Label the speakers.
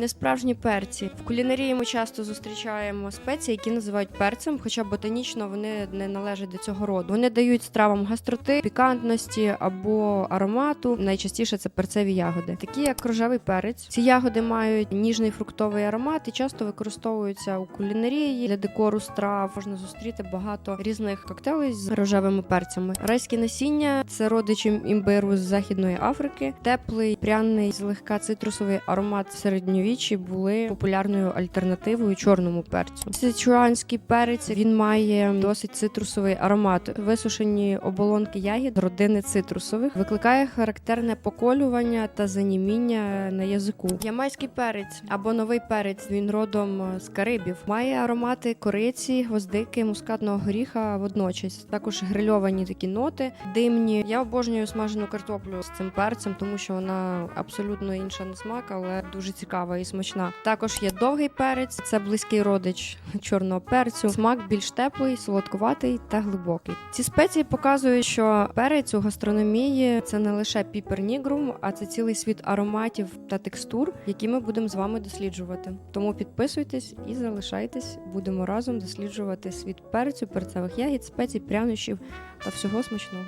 Speaker 1: Несправжні перці. В кулінарії ми часто зустрічаємо спеції, які називають перцем, хоча ботанічно вони не належать до цього роду. Вони дають стравам гастроти, пікантності або аромату. Найчастіше це перцеві ягоди, такі як рожевий перець. Ці ягоди мають ніжний фруктовий аромат і часто використовуються у кулінарії для декору страв. Можна зустріти багато різних коктейлей з рожевими перцями. Райське насіння це родич ім- імбиру з західної Африки. Теплий, пряний, злегка цитрусовий аромат в середньовіччі були популярною альтернативою чорному перцю. Сичуанський перець він має досить цитрусовий аромат. Висушені оболонки ягід родини цитрусових викликає характерне поколювання та заніміння на язику. Ямайський перець або новий перець. Він родом з Карибів. Має аромати кориці, гвоздики, мускатного горіха водночас. Також грильовані такі ноти, димні. Я обожнюю смажену картоплю з цим перцем, тому що вона абсолютно інша на смак, але дуже цікава і смачна. Також є довгий перець, це близький родич чорного перцю. Смак більш теплий, солодкуватий та глибокий. Ці спеції показують, що перець у гастрономії це не лише піпернігрум, а це цілий світ ароматів та текстур, які ми будемо з вами досліджувати. Тому підписуйтесь і залишайтесь. Будемо разом досліджувати світ перцю, перцевих ягід, спецій, прянощів та всього смачного.